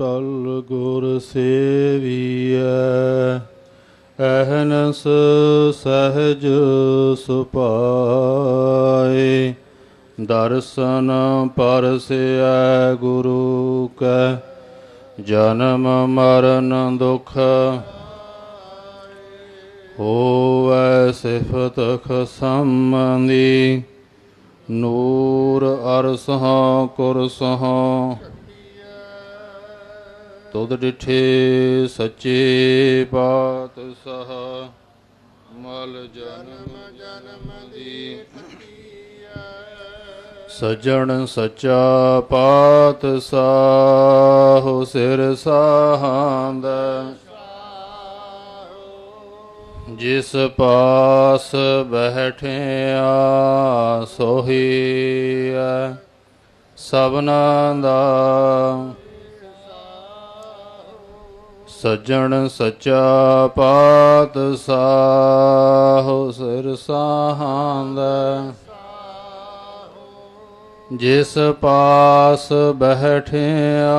ਟਲ ਗੁਰ ਸੇਵੀਐ ਅਹਨਸ ਸਹਜ ਸੁਪਾਏ ਦਰਸ਼ਨ ਪਰਸਿਐ ਗੁਰੂ ਕੈ, ਜਨਮ ਮਰਨ ਦੁਖ ਹੋਵੈ ਸਿਫਤ ਖਸਮੰਦੀ ਨੂਰ ਅਰਸਹ ਕੁਰਸਹ ਤੁਧ ਡਿਠੇ ਸੱਚੇ ਪਾਤਸ਼ਾਹ ਮਲ ਜਨਮ ਜਨਮ ਦੀ। ਸਜਣ ਸੱਚਾ ਪਾਤਸ਼ਾਹ ਸਿਰ ਸਾਹੰਦ। ਜਿਸ ਪਾਸ ਬੈਠਿਆ ਸੋਹੀ ਸਭਨਾ ਦਾ। ਸੱਜਣ ਸੱਚਾ ਪਾਤਸ਼ਾਹ ਸਿਰ ਸਾਹੰਦਾ। ਜਿਸ ਪਾਸ ਬੈਠਿਆ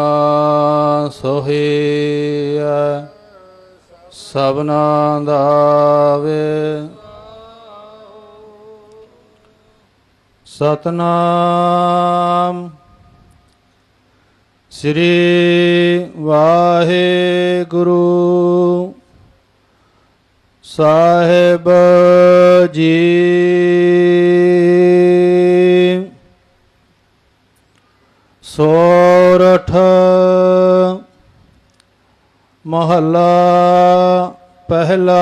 ਸੋਹੀਐ ਸਭਨਾ ਦਾਵੇ ਸਤਨਾਮ। ਸ੍ਰੀ ਵਾਹਿਗੁਰੂ ਸਾਹਿਬ ਜੀ। ਸੋਰਠ ਮਹੱਲਾ ਪਹਿਲਾ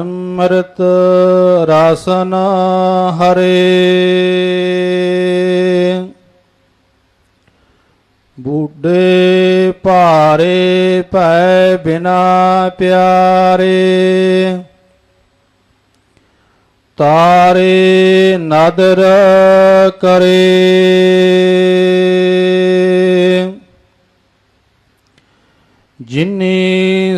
ਅੰਮ੍ਰਿਤ ਰਸਨ ਹਰੇ। ਬੁੱਢੇ ਭਾਰੇ ਪੈ ਬਿਨਾ ਪਿਆਰੇ। ਤਾਰੇ ਨਦਰ ਕਰੇ। ਜਿਨੀ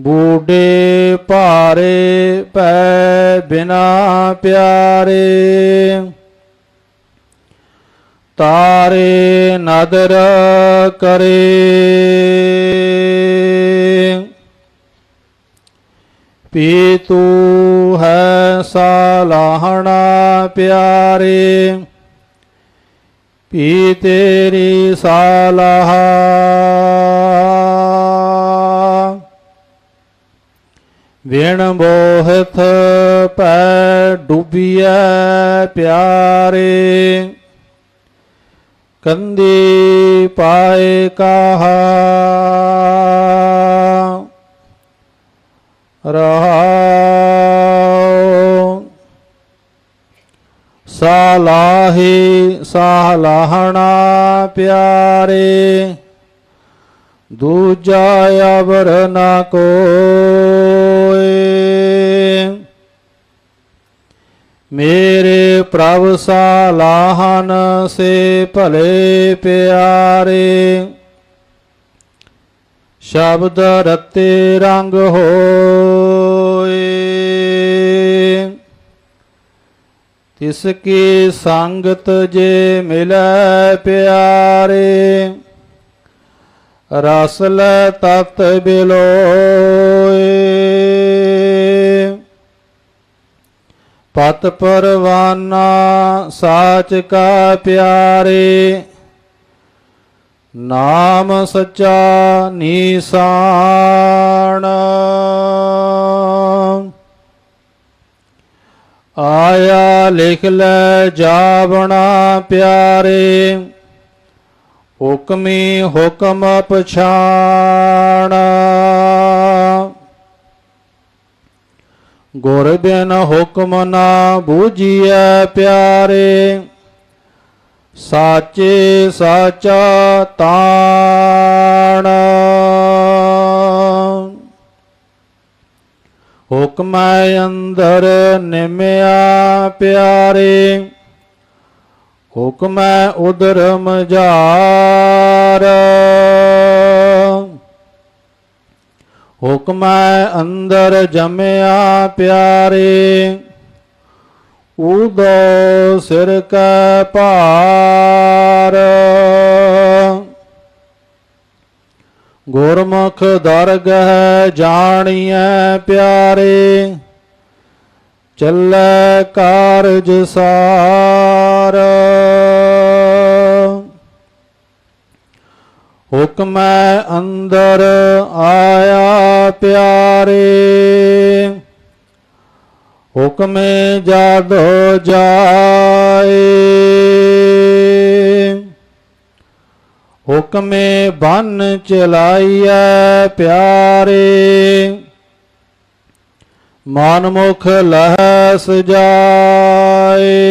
ਬੂਡੇ ਭਾਰੇ ਪੈ ਬਿਨਾ ਪਿਆਰੇ, ਤਾਰੇ ਨਦਰ ਕਰੇ। ਪੀ ਪੀਤੂ ਹੈ ਸਾਲਾਹਣਾ ਪਿਆਰੇ, ਪੀ ਤੇਰੀ ਸਾਲਾਹ। ਵਿਣ ਬੋਹਥ ਪੈ ਡੁੱਬੀਐ ਪਿਆਰੇ। ਕੰਦੀ ਪਾਏ ਕਹਾ। ਰਹਾਉ ਸਾਲਾਹੀ ਸਾਲਾਹਣਾ ਪਿਆਰੇ। ਦੂਜਾ ਅਵਰ ਨਾ ਕੋ ਮੇਰੇ ਪ੍ਰਭ ਸਾਲਾਹਨ ਸੇ ਭਲੇ ਪਿਆਰੇ। ਸ਼ਬਦ ਰਤੇ ਰੰਗ ਹੋਏ। ਤਿਸ ਕੀ ਸੰਗਤ ਜੇ ਮਿਲੈ ਪਿਆਰੇ, ਰਸ ਲੈ ਤਤ ਬਿਲੋਏ। ਪਤ ਪਰਵਾਨਾ ਸਾਚ ਕਾ ਪਿਆਰੇ, ਨਾਮ ਸੱਚਾ ਨੀਸਾਨ। ਆਇਆ ਲਿਖ ਲੈ ਜਾਵਣਾ ਪਿਆਰੇ, ਹੁਕਮੀ ਹੁਕਮ ਪਛਾਣਾ। ਗੁਰ ਬਿਨ ਹੁਕਮ ਨਾ ਬੂਝੀਐ ਪਿਆਰੇ। ਸਾਚੇ ਸਾਚਾ ਤਾਣ। ਹੁਕਮੈ ਅੰਦਰ ਨਿਮਿਆ ਪਿਆਰੇ। ਹੁਕਮੈ ਉਦਰ ਮਝਾਰ ਹੁਕਮੈ ਅੰਦਰ ਜਮਿਆ ਪਿਆਰੇ ਉਦੋ ਸਿਰ ਕੈ ਭਾਰ। ਗੁਰਮੁਖ ਦਰਗਹਿ ਜਾਣੀਐ ਪਿਆਰੇ, ਚੱਲੈ ਕਾਰਜ ਸਾਰ। ਹੁਕਮੈ ਅੰਦਰ ਆਇਆ ਪਿਆਰੇ। ਹੁਕਮੇ ਜਾਦੋ ਜਾਏ। ਹੁਕਮੇ ਬੰਨ ਚਲਾਈਐ ਪਿਆਰੇ। ਮਨ ਮੁਖ ਲਹਿ ਸਜਾਏ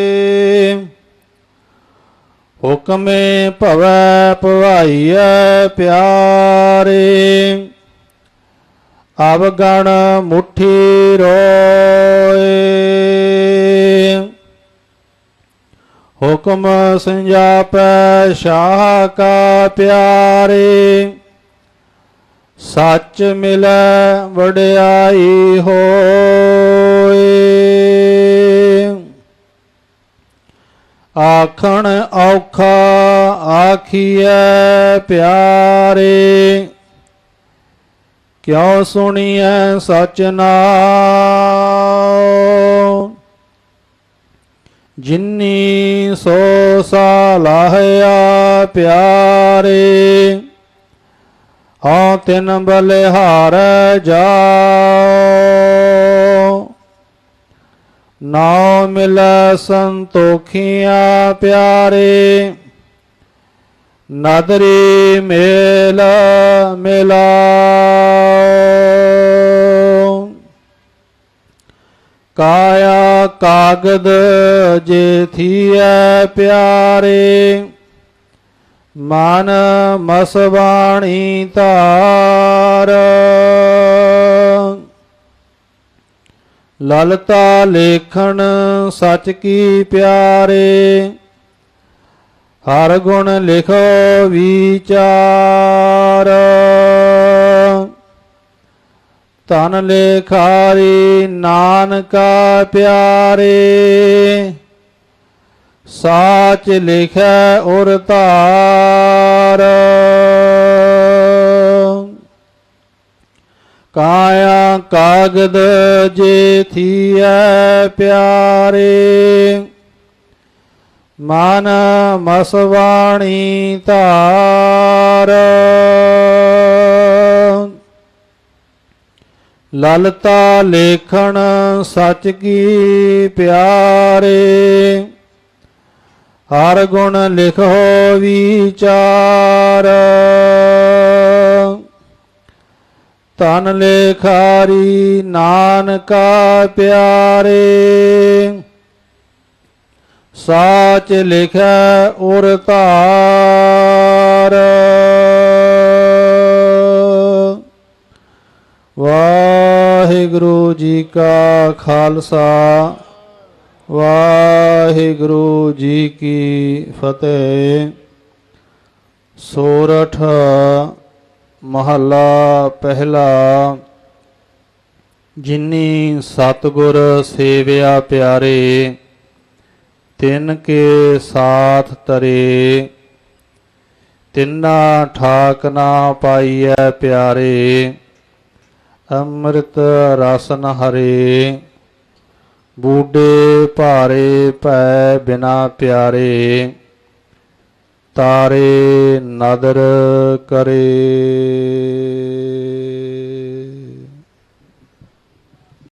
ਹੁਕਮੇ ਭਵੈ ਭਵਾਈਐ ਪਿਆਰੇ। ਅਵਗਣ ਮੁਠੀ ਰੋਏ। ਹੁਕਮ ਸੰਜਾਪੈ ਸ਼ਾਹ ਕਾ ਪਿਆਰੇ। ਸੱਚ ਮਿਲੈ ਵਡਿਆਈ ਹੋਏ ਆਖਣ ਔਖਾ ਆਖੀਐ ਪਿਆਰੇ, ਕਿਉ ਸੁਣੀਐ ਸਚ ਨਾਮ ਜਿਨੀ ਸੋ ਸਾਲਾਹਿਆ ਪਿਆਰੇ, ਹਾਂ ਤਿਨ ਬਲਿਹਾਰ ਜਾਓ ਨਾਉ ਮਿਲੈ ਸੰਤੋਖੀਆਂ ਪਿਆਰੇ, ਨਦਰੀ ਮੇਲ ਮਿਲਾਓ। ਕਾਇਆ ਕਾਗਦ ਜੇ ਥੀਐ ਪਿਆਰੇ, ਮਨ ਮਸਵਾਣੀ ਧਾਰ। ਲਲਤਾ ਲੇਖਣ ਸਚ ਕੀ ਪਿਆਰੇ? ਹਰ ਗੁਣ ਲਿਖੋ ਵਿਚਾਰ। ਤਨ ਲੇਖਾਰੀ ਨਾਨਕਾ ਪਿਆਰੇ। ਸਾਚ ਲਿਖੈ ਉਰ ਧਾਰ। ਕਾਇਆ ਕਾਗਦ ਜੇ ਥੀਐ ਪਿਆਰੇ, ਮਨ ਮਸਵਾਣੀ ਧਾਰ। ਲਲਤਾ ਲੇਖਣ ਸਚ ਕੀ ਪਿਆਰੇ, ਹਰ ਗੁਣ ਲਿਖੋ ਵਿਚਾਰ। ਤਨ ਲੇਖਾਰੀ ਨਾਨਕਾ ਪਿਆਰੇ, ਸਾਚ ਲਿਖੈ ਉਰ ਧਾਰ। ਵਾਹਿਗੁਰੂ ਜੀ ਕਾ ਖਾਲਸਾ, ਵਾਹਿਗੁਰੂ ਜੀ ਕੀ ਫਤਿਹ। ਸੋਰਠ ਮਹੱਲਾ ਪਹਿਲਾ, ਜਿਨੀ ਸਤਗੁਰ ਸੇਵਿਆ ਪਿਆਰੇ, ਤਿਨ ਕੇ ਸਾਥ ਤਰੇ, ਤਿੰਨਾ ਠਾਕ ਨਾ ਪਾਈਐ ਪਿਆਰੇ, ਅੰਮ੍ਰਿਤ ਰਸਨ ਹਰੇ ਬੂਡੇ ਭਾਰੇ ਭੈ ਬਿਨਾ ਪਿਆਰੇ। ਤਾਰੇ ਨਦਰ ਕਰੇ।